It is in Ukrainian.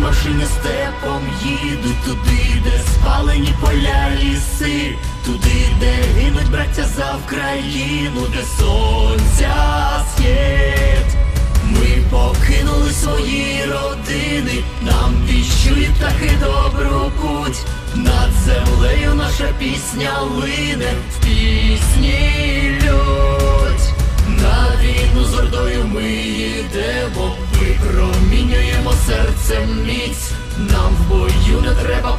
машини степом їдуть туди, де спалені поля ліси, туди, де гинуть браття за Вкраїну, де сонця схід. Ми покинули свої родини, нам віщують птахи добру путь. Над землею наша пісня лине в пісні лють. На війну з ордою ми йдемо, випромінюємо серцем міць. Нам в бою не треба